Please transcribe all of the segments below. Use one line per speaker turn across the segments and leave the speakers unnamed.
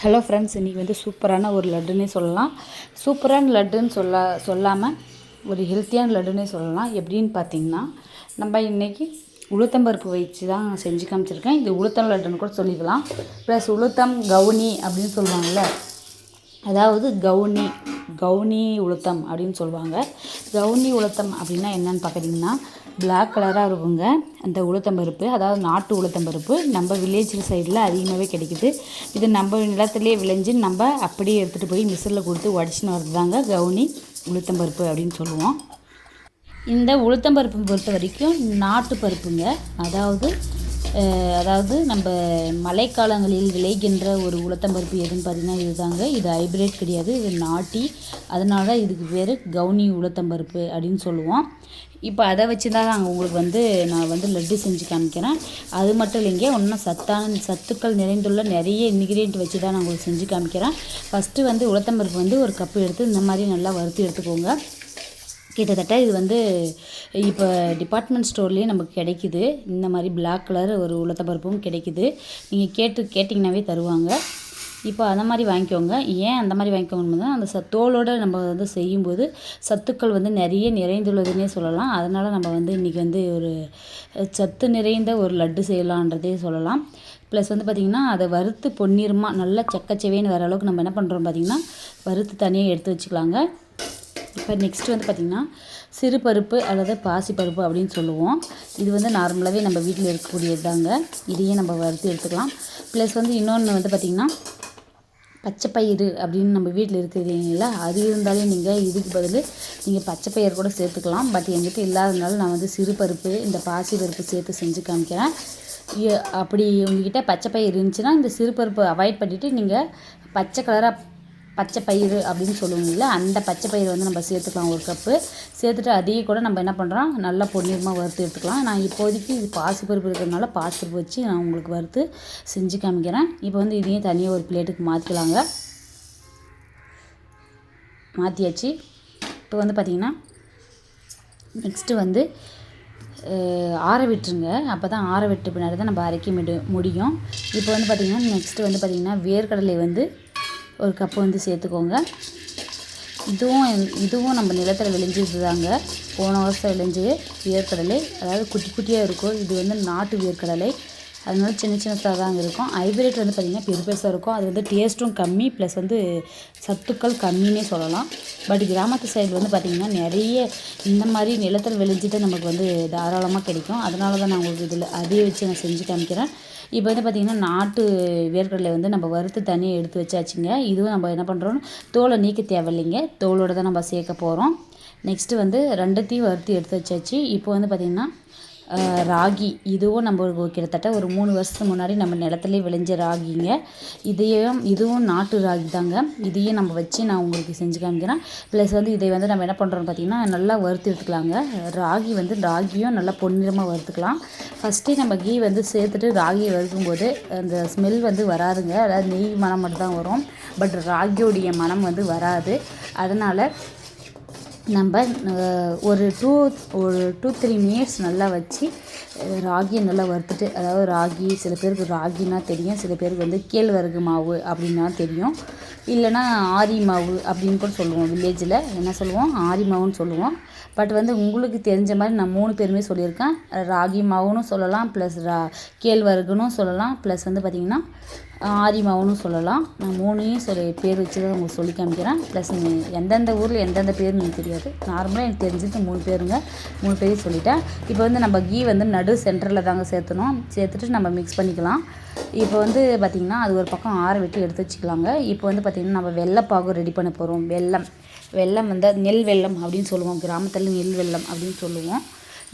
Hello friends இன்றைக்கி வந்து சூப்பரான ஒரு லட்டுன்னே சொல்லலாம். சூப்பரான லட்டுன்னு சொல்ல சொல்லாமல் ஒரு ஹெல்த்தியான லட்டுன்னே சொல்லலாம். எப்படின்னு பார்த்தீங்கன்னா நம்ம இன்றைக்கி உளுத்தம்பருப்பு வச்சு தான் செஞ்சு காமிச்சிருக்கேன். இது உளுத்தம் லட்டுன்னு கூட சொல்லிக்கலாம். ப்ளஸ் உளுத்தம் கவுனி அப்படின்னு சொல்லுவாங்கள்ல அதாவது கவுனி கவுனி உளுத்தம் அப்படின்னு சொல்லுவாங்க. கவுனி உளுத்தம் அப்படின்னா என்னன்னு பார்க்குறீங்கன்னா பிளாக் கலராக இருக்குங்க. அந்த உளுத்தம்பருப்பு அதாவது நாட்டு உளுத்தம்பருப்பு நம்ம வில்லேஜ் சைடில் அதிகமாகவே கிடைக்குது. இது நம்ம நிலத்துலேயே விளைஞ்சு நம்ம அப்படியே எடுத்துகிட்டு போய் மிஷினில் கொடுத்து உடச்சின்னு வரது தாங்க கவுனி உளுத்தம்பருப்பு அப்படின்னு சொல்லுவோம். இந்த உளுத்தம்பருப்பு பொறுத்த வரைக்கும் நாட்டு பருப்புங்க. அதாவது அதாவது நம்ம மழைக்காலங்களில் விளைகின்ற ஒரு உளுத்தம்பருப்பு எதுன்னு பார்த்திங்கன்னா இதுதாங்க. இது ஹைப்ரிட் கிடையாது இது நாட்டி. அதனால தான் இதுக்கு பேர் கவுனி உளுத்தம்பருப்பு அப்படின்னு சொல்லுவோம். இப்போ அதை வச்சு தான் நாங்கள் உங்களுக்கு வந்து நான் வந்து லட்டு செஞ்சு காமிக்கிறேன். அது மட்டும் இல்லைங்க இன்னும் சத்தான சத்துக்கள் நிறைந்துள்ள நிறைய இன்க்ரீடியன்ட் வச்சு தான் நான் உங்களுக்கு செஞ்சு காமிக்கிறேன். ஃபஸ்ட்டு வந்து உளுத்தம்பருப்பு வந்து ஒரு கப்பு எடுத்து இந்த மாதிரி நல்லா வறுத்து எடுத்துக்கோங்க. கிட்டத்தட்ட இது வந்து இப்போ டிபார்ட்மெண்ட் ஸ்டோர்லேயே நமக்கு கிடைக்குது. இந்த மாதிரி பிளாக் கலர் ஒரு உளுத்தப்பருப்பும் கிடைக்குது. நீங்கள் கேட்டு கேட்டிங்கனாவே தருவாங்க. இப்போ அந்த மாதிரி வாங்கிக்கோங்க. ஏன் அந்த மாதிரி வாங்கிக்கோங்கன்னு அந்த ச தோலோடு நம்ம வந்து செய்யும்போது சத்துக்கள் வந்து நிறைய நிறைந்துள்ளதுன்னே சொல்லலாம். அதனால் நம்ம வந்து இன்றைக்கி வந்து ஒரு சத்து நிறைந்த ஒரு லட்டு செய்யலான்றதே சொல்லலாம். ப்ளஸ் வந்து பார்த்திங்கன்னா அதை வறுத்து பொன்னிறமாக நல்லா செக்கச்செவேன்னு வர அளவுக்கு நம்ம என்ன பண்ணுறோம் பார்த்திங்கன்னா வறுத்து தனியாக எடுத்து வச்சுக்கலாங்க. இப்போ நெக்ஸ்ட் வந்து பார்த்திங்கன்னா சிறுபருப்பு அல்லது பாசிப்பருப்பு அப்படின்னு சொல்லுவோம். இது வந்து நார்மலாகவே நம்ம வீட்டில் இருக்கக்கூடியது தாங்க இதையே நம்ம வறுத்து எடுத்துக்கலாம். ப்ளஸ் வந்து இன்னொன்று வந்து பார்த்திங்கன்னா பச்சை பயிறு அப்படின்னு நம்ம வீட்டில் இருக்குதுங்களா அது இருந்தாலே நீங்கள் இதுக்கு பதில் நீங்கள் பச்சைப்பயிறு கூட சேர்த்துக்கலாம். பட் எங்கிட்ட இல்லாததுனால நான் வந்து சிறுபருப்பு இந்த பாசி பருப்பு சேர்த்து செஞ்சு காமிக்கிறேன். அப்படி உங்ககிட்ட பச்சைப்பயிறு இருந்துச்சுன்னா இந்த சிறு பருப்பு அவாய்ட் பண்ணிவிட்டு நீங்கள் பச்சை கலராக பச்சை பயிறு அப்படின்னு சொல்லுவோம்ல அந்த பச்சை பயிறு வந்து நம்ம சேர்த்துக்கலாம் ஒரு கப்பு சேர்த்துட்டு அதையே கூட நம்ம என்ன பண்ணுறோம் நல்லா பொன்னிறமாக வறுத்து எடுத்துக்கலாம். நான் இப்போதைக்கு இது பாசிப்பருப்பு இருக்கிறதுனால பாசிப்பருப்பு வச்சு நான் உங்களுக்கு வறுத்து செஞ்சு காமிக்கிறேன். இப்போ வந்து இதையும் தனியாக ஒரு பிளேட்டுக்கு மாற்றிக்கலாங்க மாற்றியாச்சு இப்போ வந்து பார்த்திங்கன்னா நெக்ஸ்ட்டு வந்து ஆற விட்டுருங்க. அப்போ தான் ஆற விட்டு பின்னாடி தான் நம்ம அரைக்க முடியும். இப்போ வந்து பார்த்திங்கன்னா நெக்ஸ்ட்டு வந்து பார்த்திங்கன்னா வேர்க்கடலை வந்து ஒரு கப்பு வந்து சேர்த்துக்கோங்க. இதுவும் இதுவும் நம்ம நிலத்தில் விளைஞ்சது தாங்க போன வருஷம் விளைஞ்சது வேர்க்கடலை அதாவது குட்டி குட்டியாக இருக்கும். இது வந்து நாட்டு வேர்க்கடலை அதனால சின்ன சின்னதாக தான் இருக்கும். ஹைப்ரிட் வந்து பார்த்திங்கன்னா பெரு பெருசாக இருக்கும். அது வந்து டேஸ்ட்டும் கம்மி ப்ளஸ் வந்து சத்துக்கள் கம்மின்னே சொல்லலாம். பட் கிராமத்து சைடு வந்து பார்த்திங்கன்னா நிறைய இந்த மாதிரி நிலத்தில் விளைஞ்சிட்டு நமக்கு வந்து தாராளமாக கிடைக்கும். அதனால தான் நான் உங்களுக்கு இதில் அதையே வச்சு நான் செஞ்சு காமிக்கிறேன். இப்போ வந்து பார்த்திங்கன்னா நாட்டு வேர்க்கடலை வந்து நம்ம வறுத்து தனியாக எடுத்து வச்சாச்சுங்க. இதுவும் நம்ம என்ன பண்ணுறோம் தோலை நீக்க தேவையில்லைங்க. தோலோடு தான் நம்ம சேர்க்க போகிறோம் நெக்ஸ்ட்டு வந்து ரெண்டுத்தையும் வறுத்து எடுத்து வச்சாச்சு. இப்போ வந்து பார்த்திங்கன்னா ராகி. இதுவும் நம்ம கிட்டத்தட்ட ஒரு மூணு வருஷத்துக்கு முன்னாடி நம்ம நிலத்துலேயே விளைஞ்ச ராகிங்க. இதையும் இதுவும் நாட்டு ராகி தாங்க. இதையும் நம்ம வச்சு நான் உங்களுக்கு செஞ்சு காமிக்கிறேன். ப்ளஸ் வந்து இதை வந்து நம்ம என்ன பண்ணுறோம்னு பார்த்திங்கன்னா நல்லா வறுத்து எடுத்துக்கலாங்க. ராகி வந்து ராகியும் நல்லா பொன்னிறமாக வறுத்துக்கலாம். ஃபஸ்ட்டே நம்ம கீ வந்து சேர்த்துட்டு ராகியை வறுக்கும்போது அந்த ஸ்மெல் வந்து வராதுங்க. அதாவது நெய் மனம் மட்டும் தான் வரும். பட் ராகியோடைய மனம் வந்து வராது. அதனால் நம்ம ஒரு டூ ஒரு டூ த்ரீ மினிட்ஸ் நல்லா வச்சு ராகியை நல்லா வறுத்துட்டு அதாவது ராகி சில பேருக்கு ராகினா தெரியும் சில பேருக்கு வந்து கேழ்வரகு மாவு அப்படின்னா தெரியும். இல்லைனா ஆரி மாவு அப்படின்னு கூட சொல்லுவோம் வில்லேஜில் என்ன சொல்லுவோம்? ஆரி மாவுன்னு சொல்லுவோம். பட் வந்து உங்களுக்கு தெரிஞ்ச மாதிரி நான் மூணு பேருமே சொல்லியிருக்கேன். ராகி மாவுன்னு சொல்லலாம் ப்ளஸ் ரா கேழ்வரகுன்னு சொல்லலாம் ப்ளஸ் வந்து பார்த்திங்கன்னா ஆரி மாவுன்னு சொல்லலாம். நான் மூணையும் சொல்லி பேர் வச்சு தான் உங்களுக்கு சொல்லி காமிக்கிறேன் ப்ளஸ் எந்தெந்த ஊரில் எந்தெந்த பேர்னு எனக்கு தெரியாது. நார்மலாக எனக்கு தெரிஞ்சது மூணு பேருங்க. மூணு பேரையும் சொல்லிட்டேன். இப்போ வந்து நம்ம கீ வந்து நடு சென்டரில் தாங்க சேர்த்தணும். சேர்த்துட்டு நம்ம மிக்ஸ் பண்ணிக்கலாம். இப்போ வந்து பார்த்திங்கன்னா அது ஒரு பக்கம் ஆற விட்டு எடுத்து வச்சுக்கலாங்க. இப்போ வந்து பார்த்திங்கன்னா நம்ம வெள்ளைப்பாகும் ரெடி பண்ண போகிறோம் வெள்ளம் வெள்ளம் வந்து நெல் வெல்லம் அப்படின்னு சொல்லுவோம். கிராமத்தில் நெல் வெள்ளம் அப்படின்னு சொல்லுவோம்.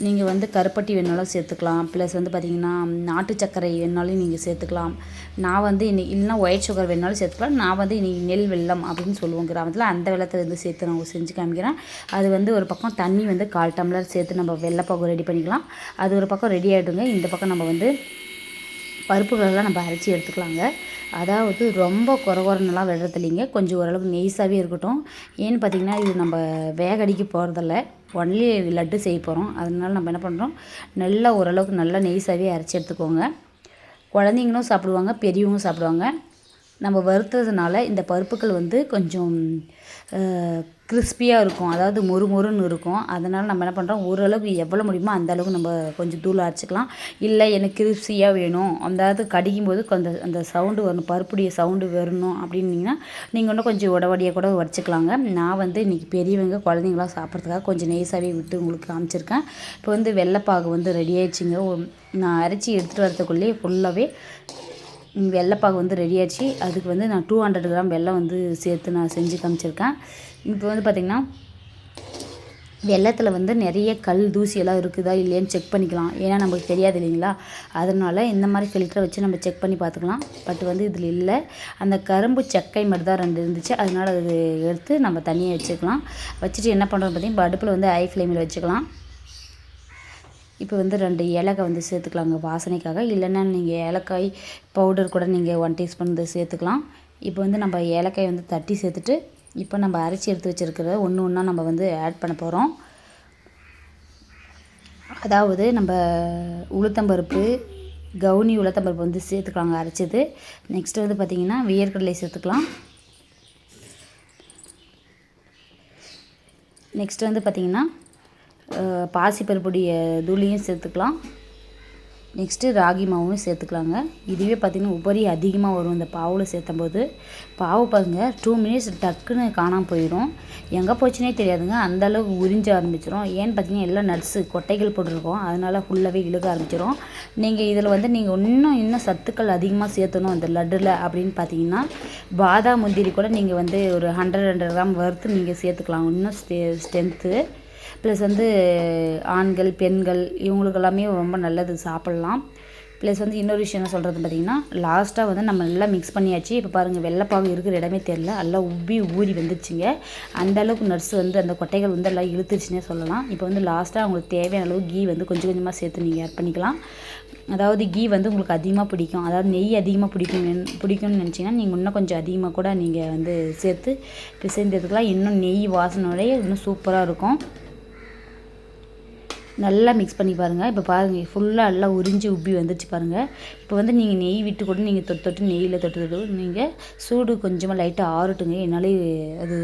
நீங்கள் வந்து கருப்பட்டி வேணாலும் சேர்த்துக்கலாம். ப்ளஸ் வந்து பார்த்திங்கன்னா நாட்டு சர்க்கரை வேணாலும் நீங்கள் சேர்த்துக்கலாம். நான் வந்து இன்னைக்கு இல்லைனா ஒயிட் சுகர் வேணாலும் சேர்த்துக்கலாம். நான் வந்து இன்றைக்கி நெல் வெள்ளம் அப்படின்னு சொல்லுவோம் கிராமத்தில். அந்த வெள்ளத்தை வந்து சேர்த்து நான் செஞ்சு காமிக்கிறேன். அது வந்து ஒரு பக்கம் தண்ணி வந்து கால் டம்ளர் சேர்த்து நம்ம வெள்ளைப்பாகு ரெடி பண்ணிக்கலாம். அது ஒரு பக்கம் ரெடி ஆகிடுங்க இந்த பக்கம் நம்ம வந்து பருப்புகளெல்லாம் நம்ம அரைச்சி எடுத்துக்கலாங்க. அதாவது ரொம்ப குறை விடுறதில்லைங்க கொஞ்சம் ஓரளவுக்கு நெய்ஸாகவே இருக்கட்டும். ஏன்னு பார்த்திங்கன்னா இது நம்ம வேகடிக்க போகிறதில்ல ஒன்லி லட்டு செய்ய போகிறோம் அதனால நம்ம என்ன பண்ணுறோம் நல்லா ஓரளவுக்கு நல்லா நெய்ஸாகவே அரைச்சி எடுத்துக்கோங்க. குழந்தைங்களும் சாப்பிடுவாங்க பெரியவங்களும் சாப்பிடுவாங்க. நம்ம வறுத்ததுனால இந்த பருப்புகள் வந்து கொஞ்சம் கிறிஸ்பியாக இருக்கும். அதாவது மொறு மொறுன்னு இருக்கும். அதனால் நம்ம என்ன பண்ணுறோம் ஓரளவுக்கு எவ்வளோ முடியுமோ அந்த அளவுக்கு நம்ம கொஞ்சம் தூள் அரைச்சிக்கலாம். இல்லை எனக்கு கிறிஸ்பியாக வேணும். அதாவது கடிக்கும் போது கொஞ்சம் அந்த சவுண்டு வரணும். பருப்புடைய சவுண்டு வரணும் அப்படின்னீங்கன்னா நீங்கள் இன்னும் கொஞ்சம் உடவடியாக கூட உடச்சிக்கலாங்க நான் வந்து இன்றைக்கி பெரியவங்க குழந்தைங்களாம் சாப்பிட்றதுக்காக கொஞ்சம் நெய்ஸாகவே விட்டு உங்களுக்கு காமிச்சிருக்கேன். இப்போ வந்து வெள்ளைப்பாகு வந்து ரெடி ஆயிடுச்சுங்க. நான் அரைச்சி எடுத்துகிட்டு வரதுக்குள்ளேயே ஃபுல்லாகவே வெள்ளைப்பாகு வந்து ரெடி ஆச்சு. அதுக்கு வந்து நான் டூ ஹண்ட்ரட் கிராம் வெல்லம் வந்து சேர்த்து நான் செஞ்சு காமிச்சிருக்கேன். இப்போ வந்து பார்த்திங்கன்னா வெள்ளத்தில் வந்து நிறைய கல் தூசியெல்லாம் இருக்குதா இல்லையான்னு செக் பண்ணிக்கலாம். ஏன்னா நமக்கு தெரியாது இல்லைங்களா? அதனால் இந்த மாதிரி ஃபில்டரை வச்சு நம்ம செக் பண்ணி பார்த்துக்கலாம். பட் வந்து இதில் இல்லை. அந்த கரும்பு சக்கை மட்டும் தான் ரெண்டு இருந்துச்சு. அதனால் அது எடுத்து நம்ம தனியாக வச்சுக்கலாம். வச்சுட்டு என்ன பண்ணுறோம் பார்த்தீங்கன்னா அடுப்பில் வந்து ஐ ஃப்ளேமில் வச்சுக்கலாம். இப்போ வந்து ரெண்டு ஏலக்காய் வந்து சேர்த்துக்கலாங்க வாசனைக்காக. இல்லைன்னா நீங்கள் ஏலக்காய் பவுடர் கூட நீங்கள் ஒன் டீஸ்பூன் வந்து சேர்த்துக்கலாம். இப்போ வந்து நம்ம ஏலக்காய் வந்து தட்டி சேர்த்துட்டு இப்போ நம்ம அரைச்சி எடுத்து வச்சுருக்கிற ஒன்று ஒன்றா நம்ம வந்து ஆட் பண்ண போகிறோம் அதாவது நம்ம உளுத்தம்பருப்பு கவுனி உளுத்தம்பருப்பு வந்து சேர்த்துக்கலாங்க அரைச்சது. நெக்ஸ்ட் வந்து பார்த்திங்கன்னா வேர்க்கடலை சேர்த்துக்கலாம். நெக்ஸ்ட் வந்து பார்த்திங்கன்னா பாசிப்பருப்புடைய தூளியும் சேர்த்துக்கலாம். நெக்ஸ்ட்டு ராகி மாவும் சேர்த்துக்கலாங்க. இதுவே பார்த்திங்கன்னா உபரி அதிகமாக வரும். இந்த பாவில் சேர்த்தும்போது பாவு பாருங்கள் டூ மினிட்ஸ் டக்குன்னு காணாமல் போயிடும். எங்கே போச்சுனே தெரியாதுங்க. அந்தளவுக்கு உறிஞ்ச ஆரம்பிச்சிடும் ஏன்னு பார்த்தீங்கன்னா எல்லாம் நட்ஸு கொட்டைகள் போட்டிருக்கோம். அதனால் ஃபுல்லாகவே இழுக்க ஆரம்பிச்சிடும் நீங்கள் இதில் வந்து நீங்கள் இன்னும் இன்னும் சத்துக்கள் அதிகமாக சேர்த்தணும் அந்த லட்டில் அப்படின்னு பார்த்தீங்கன்னா பாதாம் முந்திரி கூட நீங்கள் வந்து ஒரு ஹண்ட்ரட் ஹண்ட்ரட் கிராம் வறுத்து நீங்கள் சேர்த்துக்கலாம். இன்னும் ஸ்டே ஸ்ட்ரென்த்து ப்ளஸ் வந்து ஆண்கள் பெண்கள் இவங்களுக்கு எல்லாமே ரொம்ப நல்லது சாப்பிட்லாம். ப்ளஸ் வந்து இன்னொரு விஷயம் என்ன சொல்கிறது பார்த்தீங்கன்னா லாஸ்ட்டாக வந்து நம்ம நல்லா மிக்ஸ் பண்ணியாச்சு. இப்போ பாருங்கள் வெள்ளைப்பாவு இருக்கிற இடமே தெரில எல்லாம் உப்பி ஊறி வந்துருச்சுங்க அந்த அளவுக்கு நர்ஸ் வந்து அந்த கொட்டைகள் வந்து எல்லாம் இழுத்துருச்சுன்னே சொல்லலாம். இப்போ வந்து லாஸ்ட்டாக உங்களுக்கு தேவையான அளவு கீ வந்து கொஞ்சம் கொஞ்சமாக சேர்த்து நீங்கள் ஆட் பண்ணிக்கலாம். அதாவது கீ வந்து உங்களுக்கு அதிகமாக பிடிக்கும். அதாவது நெய் அதிகமாக பிடிக்கும் பிடிக்கும்னு நினச்சிங்கன்னா நீங்கள் இன்னும் கொஞ்சம் அதிகமாக கூட நீங்கள் வந்து சேர்த்து பிசைந்து எடுத்துக்கலாம் இன்னும் நெய் வாசனையோடய இன்னும் சூப்பராக இருக்கும். நல்லா மிக்ஸ் பண்ணி பாருங்கள் இப்போ பாருங்கள் ஃபுல்லாக எல்லாம் உறிஞ்சி உப்பி வந்துருச்சு பாருங்கள் இப்போ வந்து நீங்கள் நெய் விட்டு கூட நீங்கள் தொட்டு தொட்டு நெய்யில் தொட்டு தொட்டு நீங்கள் சூடு கொஞ்சமாக லைட்டாக ஆறட்டுங்க. என்னால் அது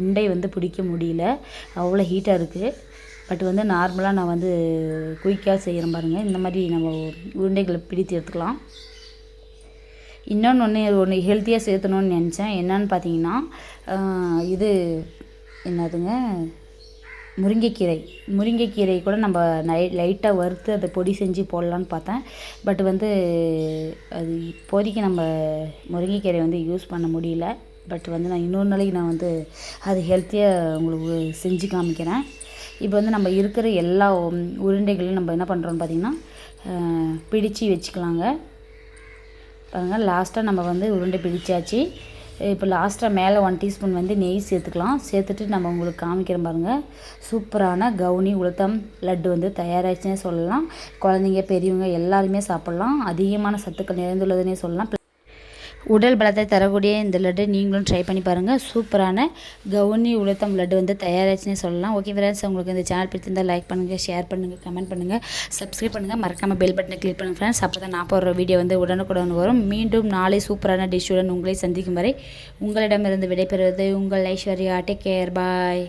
உண்டை வந்து பிடிக்க முடியல. அவ்வளோ ஹீட்டாக இருக்குது பட் வந்து நார்மலாக நான் வந்து குயிக்காக செய்கிறேன் பாருங்கள் இந்த மாதிரி நம்ம உருண்டைகளை பிடித்து எடுத்துக்கலாம். இன்னொன்று ஒன்று ஒன்று ஹெல்த்தியாக சேர்த்தணும்னு நினச்சேன். என்னன்னு பார்த்தீங்கன்னா இது என்னதுங்க? முருங்கைக்கீரை. முருங்கைக்கீரை கூட நம்ம நை லைட்டாக வறுத்து அதை பொடி செஞ்சு போடலான்னு பார்த்தேன். பட் வந்து அது இப்போதைக்கு நம்ம முருங்கைக்கீரை வந்து யூஸ் பண்ண முடியல. பட் வந்து நான் இன்னொரு நாளைக்கு நான் வந்து அது ஹெல்த்தியாக உங்களுக்கு செஞ்சு காமிக்கிறேன். இப்போ வந்து நம்ம இருக்கிற எல்லா உருண்டைகளையும் நம்ம என்ன பண்ணுறோன்னு பார்த்திங்கன்னா பிடித்து பிடிச்சு வச்சுக்கலாங்க. பாருங்கள் லாஸ்ட்டாக நம்ம வந்து உருண்டை பிடிச்சாச்சு. இப்போ லாஸ்ட்டாக மேலே ஒன் டீஸ்பூன் வந்து நெய் சேர்த்துக்கலாம். சேர்த்துட்டு நம்ம உங்களுக்கு காமிக்கிறோம் பாருங்கள் சூப்பரான கவுனி உளுத்தம் லட்டு வந்து தயாராகிடுச்சுன்னே சொல்லலாம். குழந்தைங்க பெரியவங்க எல்லாருமே சாப்பிட்லாம். அதிகமான சத்துக்கள் நிறைந்துள்ளதுன்னே சொல்லலாம். உடல் பலத்தை தரக்கூடிய இந்த லட்டு நீங்களும் ட்ரை பண்ணி பாருங்கள் சூப்பரான கவுனி உளுத்தம் லட்டு வந்து தயாராச்சுன்னே சொல்லலாம். ஓகே ஃப்ரெண்ட்ஸ் உங்களுக்கு இந்த சேனல் பிடிச்சிருந்தால் லைக் பண்ணுங்கள் ஷேர் பண்ணுங்கள் கமெண்ட் பண்ணுங்கள் சப்ஸ்கிரைப் பண்ணுங்கள் மறக்காமல் பெல் பட்டனை கிளிக் பண்ணுங்கள் ஃப்ரெண்ட்ஸ் அப்போ தான் நான் போடுற வீடியோ வந்து உடனுக்குடன் வரும். மீண்டும் நாளை சூப்பரான டிஷ்ஷுடன் உங்களை சந்திக்கும் வரை உங்களிடமிருந்து விடைபெறுவது உங்கள் ஐஸ்வர்யா. Take care bye